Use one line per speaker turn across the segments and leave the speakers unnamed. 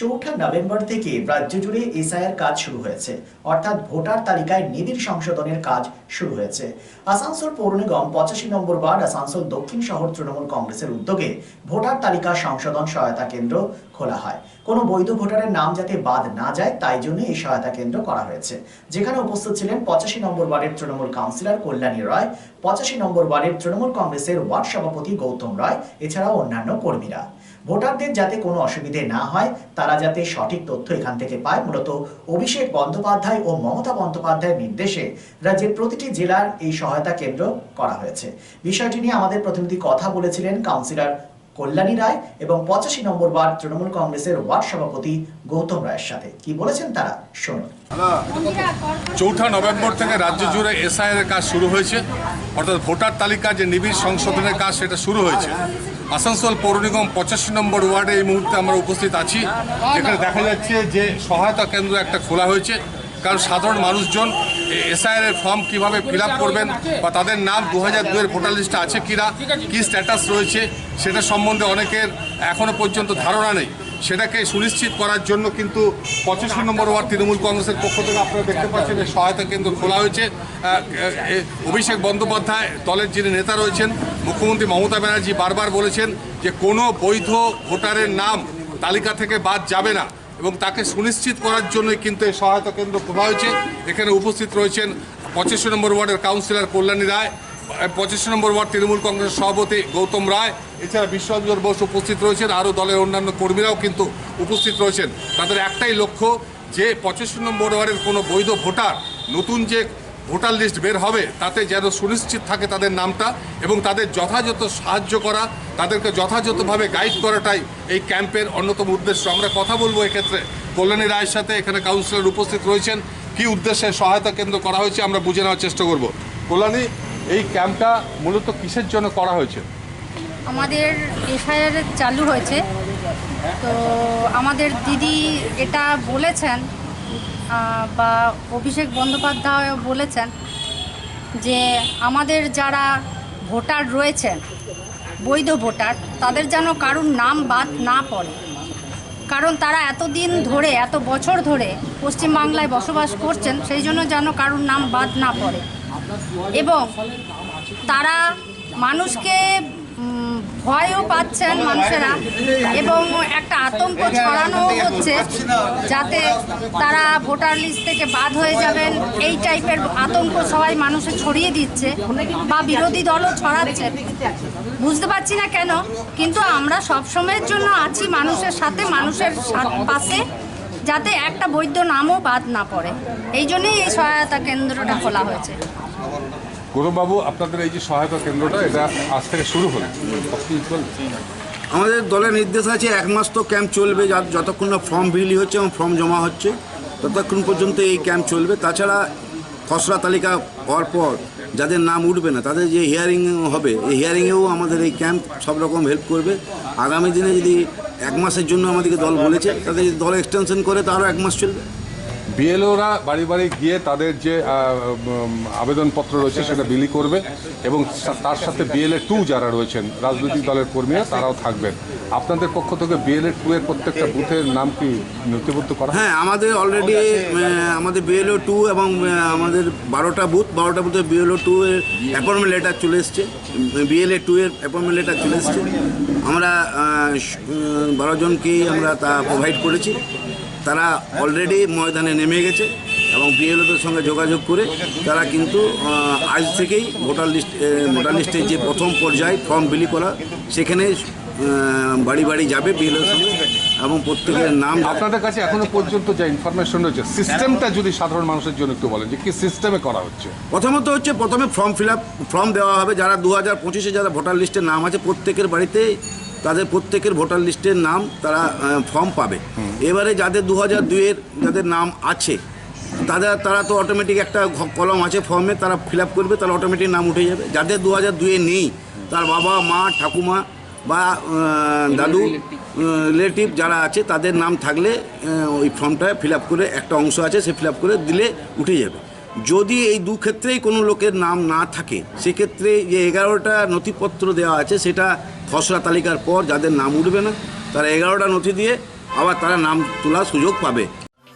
চৌঠা নভেম্বর থেকে রাজ্য জুড়ে এসআইআর কাজ শুরু হয়েছে। অর্থাৎ ভোটার তালিকায় নিবিড় সংশোধনের কাজ শুরু হয়েছে। আসানসোল পৌর নিগম পঁচাশি নম্বর ওয়ার্ড, আসানসোল দক্ষিণ শহর তৃণমূল কংগ্রেসের উদ্যোগে ভোটার তালিকা সংশোধন সহায়তা কেন্দ্র খোলা হয়। কোনো বৈধ ভোটারের নাম যাতে বাদ না যায়, তাই জন্য এই সহায়তা কেন্দ্র করা হয়েছে। যেখানে উপস্থিত ছিলেন পঁচাশি নম্বর ওয়ার্ডের তৃণমূল কাউন্সিলর কল্যাণী রায় পঁচাশি নম্বর ওয়ার্ডের তৃণমূল কংগ্রেসের ওয়ার্ড সভাপতি গৌতম রায়, এছাড়াও অন্যান্য কর্মীরা। ভোটারদের যাতে কোনো অসুবিধে না হয়, তারা যাতে সঠিক তথ্য এখান থেকে পায়। মূলত অভিষেক বন্দ্যোপাধ্যায় ও মমতা বন্দ্যোপাধ্যায়ের নির্দেশে রাজ্যের প্রতিটি জেলার এই সহায়তা কেন্দ্র করা হয়েছে। বিষয়টি নিয়ে আমাদের প্রতিনিধি কথা বলেছিলেন কাউন্সিলর কল্যাণী রায় এবং পঁচাশি নম্বর ওয়ার্ড তৃণমূল কংগ্রেসের ওয়ার্ড সভাপতি গৌতম রায়ের সাথে। কি বলেছেন তারা? শুনুন।
চৌঠা নভেম্বর থেকে রাজ্য জুড়ে এসআইআর এর কাজ শুরু হয়েছে। অর্থাৎ ভোটার তালিকা যে নিবিড় সংশোধনের কাজ, সেটা শুরু হয়েছে। আসানসোল পৌর নিগম পঁচাশি নম্বর ওয়ার্ডে এই মুহূর্তে আমরা উপস্থিত আছি। এখানে দেখা যাচ্ছে যে সহায়তা কেন্দ্র একটা খোলা হয়েছে। কারণ সাধারণ মানুষজন এসআইআর ফর্ম কীভাবে ফিল করবেন বা তাদের নাম দু হাজার দুয়ের ভোটার লিস্টে আছে কিনা, কি স্ট্যাটাস রয়েছে, সেটা সম্বন্ধে অনেকের এখনও পর্যন্ত ধারণা নেই। সেটাকে সুনিশ্চিত করার জন্য কিন্তু পঁচাশি নম্বর ওয়ার্ড তৃণমূল কংগ্রেসের পক্ষ থেকে আপনারা দেখতে পাচ্ছেন যে সহায়তা কেন্দ্র খোলা হয়েছে। অভিষেক বন্দ্যোপাধ্যায় দলের যিনি নেতা রয়েছেন, মুখ্যমন্ত্রী মমতা ব্যানার্জি বারবার বলেছেন যে কোনো বৈধ ভোটারের নাম তালিকা থেকে বাদ যাবে না। এবং তাকে সুনিশ্চিত করার জন্যই কিন্তু এই সহায়তা কেন্দ্র খোলা হয়েছে। এখানে উপস্থিত রয়েছেন পঁচিশশো নম্বর ওয়ার্ডের কাউন্সিলর কল্যাণী রায় পঁচিশ নম্বর ওয়ার্ড তৃণমূল কংগ্রেসের সভাপতি গৌতম রায়, এছাড়া বিশ্বরঞ্জন বোস উপস্থিত রয়েছেন, আরও দলের অন্যান্য কর্মীরাও কিন্তু উপস্থিত রয়েছেন। তাদের একটাই লক্ষ্য যে পঁচিশ নম্বর ওয়ার্ডের কোনো বৈধ ভোটার নতুন যে ভোটার লিস্ট বের হবে, তাতে যেন সুনিশ্চিত থাকে তাদের নামটা এবং তাদের যথাযথ সাহায্য করা, তাদেরকে যথাযথভাবে গাইড করাটাই এই ক্যাম্পের অন্যতম উদ্দেশ্য। আমরা কথা বলব এক্ষেত্রে। কল্যাণী রায়ের সাথে এখানে কাউন্সিলর উপস্থিত রয়েছেন। কি উদ্দেশ্যে সহায়তা কেন্দ্র করা হয়েছে আমরা বুঝে নেওয়ার চেষ্টা করব। কল্যাণী, এই ক্যাম্পটা মূলত কিসের জন্য করা হয়েছে?
আমাদের এসআইআর চালু হয়েছে। তো আমাদের দিদি এটা বলেছেন বা অভিষেক বন্দ্যোপাধ্যায় বলেছেন যে আমাদের যারা ভোটার রয়েছেন বৈধ ভোটার, তাদের যেন কারুর নাম বাদ না পড়ে। কারণ তারা এতদিন ধরে, এত বছর ধরে পশ্চিমবাংলায় বসবাস করছেন, সেই জন্য যেন কারুর নাম বাদ না পড়ে। এবং তারা মানুষকে ভয়ও পাচ্ছেন মানুষেরা এবং একটা আতঙ্ক ছড়ানো হচ্ছে যাতে তারা ভোটার লিস্ট থেকে বাদ হয়ে যাবেন। এই টাইপের আতঙ্ক সবাই মানুষে ছড়িয়ে দিচ্ছে বা বিরোধী দলও ছড়াচ্ছে। বুঝতে পারছি না কেন, কিন্তু আমরা সব সময়ের জন্য আছি মানুষের সাথে, মানুষের পাশে, যাতে একটা বৈধ নামও বাদ না পড়ে। এই জন্যই এই সহায়তা কেন্দ্রটা খোলা হয়েছে।
গৌরববাবু আপনাদের এই যে সহায়তা কেন্দ্রটা, এটা আজ থেকে শুরু হলো।
আমাদের দলের নির্দেশ আছে, এক মাস তো ক্যাম্প চলবে যতক্ষণ না ফর্ম বিলি হচ্ছে এবং ফর্ম জমা হচ্ছে, ততক্ষণ পর্যন্ত এই ক্যাম্প চলবে। তাছাড়া খসড়া তালিকা হওয়ার পর যাদের নাম উঠবে না, তাদের যে হিয়ারিং হবে, এই হিয়ারিংয়েও আমাদের এই ক্যাম্প সব রকম হেল্প করবে। আগামী দিনে যদি এক মাসের জন্য আমাদেরকে দল বলেছে, তাদের দল এক্সটেনশন করে, তারও এক মাস চলবে।
বিএলওরা বাড়ি বাড়ি গিয়ে তাদের যে আবেদনপত্র রয়েছে সেটা বিলি করবে এবং তার সাথে বিএলএ টু যারা রয়েছেন রাজনৈতিক দলের কর্মীরা তারাও থাকবেন। আপনাদের পক্ষ থেকে বিএলএ টু এর প্রত্যেকটা বুথের নাম কি নথিবদ্ধ করা
হ্যাঁ? আমাদের অলরেডি আমাদের বিএলও টু এবং আমাদের বারোটা বুথ বারোটা বুথে বিএলও টু এর অ্যাপয়েন্টমেন্ট লেটার চলে এসছে। বিএলএ টু এর অ্যাপয়েন্টমেন্ট লেটার চলে এসছে। আমরা বারো জনকেই আমরা তা প্রোভাইড করেছি। তারা অলরেডি ময়দানে নেমে গেছে এবং বিএলওদের সঙ্গে যোগাযোগ করে তারা কিন্তু আজ থেকেই ভোটার লিস্ট ভোটার লিস্টের যে প্রথম পর্যায় ফর্ম বিলি করা সেখানে বাড়ি বাড়ি যাবে বিএলওর সঙ্গে এবং প্রত্যেকের নাম
আপনাদের কাছে এখনও পর্যন্ত যে ইনফরমেশন রয়েছে সিস্টেমটা যদি সাধারণ মানুষের জন্য একটু বলেন যে কি সিস্টেমে করা হচ্ছে?
প্রথমত হচ্ছে প্রথমে ফর্ম ফিল আপ ফর্ম দেওয়া হবে যারা দু হাজার পঁচিশে যারা ভোটার লিস্টের নাম আছে প্রত্যেকের বাড়িতে তাদের প্রত্যেকের ভোটার লিস্টের নাম তারা ফর্ম পাবে। এবারে যাদের দু হাজার দুইয়ের যাদের নাম আছে তাদের তারা তো অটোমেটিক একটা কলম আছে ফর্মে তারা ফিল আপ করবে তারা অটোমেটিক নাম উঠে যাবে। যাদের দু হাজার দুয়ে নেই তার বাবা মা ঠাকুমা বা দাদু রিলেটিভ যারা আছে তাদের নাম থাকলে ওই ফর্মটা ফিল আপ করে একটা অংশ আছে সে ফিল আপ করে দিলে উঠে যাবে। যদি এই দু ক্ষেত্রেই কোনো লোকের নাম না থাকে, সেক্ষেত্রে যে এগারোটা নথিপত্র দেওয়া আছে, সেটা খসড়া তালিকার পর যাদের নাম উঠবে না, তারা এগারোটা নথি দিয়ে আবার তারা নাম তোলার সুযোগ পাবে।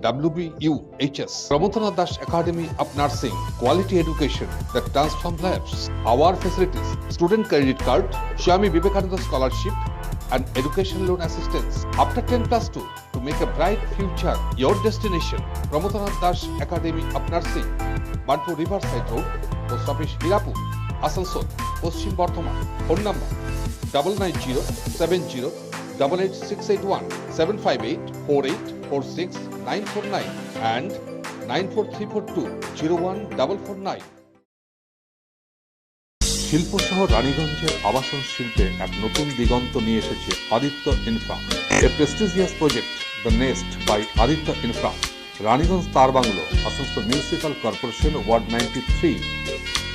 WBUHS. Pramodanath Dash Academy of Nursing, quality education that transforms lives. Our facilities, student credit card, Swami Vivekananda scholarship, and education loan assistance. After 10 plus 2, to make a bright future, your destination, Pramodanath Dash Academy of Nursing, Bantu Riverside Road, Post Office Hirapur, Asansol, Paschim Bardhaman. Phone number double nine zero seven zero double eight six eight one seven five eight four eight four six nine four nine and nine four three four two zero one double four nine. শিল্প শহর রানীগঞ্জের আবাসন শিল্পে এক নতুন দিগন্ত নিয়ে এসেছে Aditya infra a prestigious project the nest by Aditya infra Raniganj Tarbangla Asansol municipal corporation ward ninety three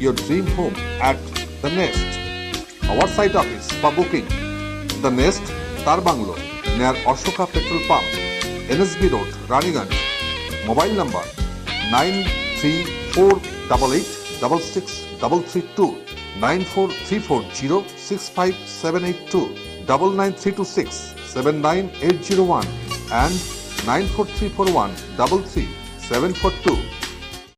your dream home at The Nest. Our site office for booking. The Nest, Tarbanglo, near Ashoka Petrol Pump, NSB Road, Raniganj. Mobile number 93488663332 94340 99326 79801 and 94341 742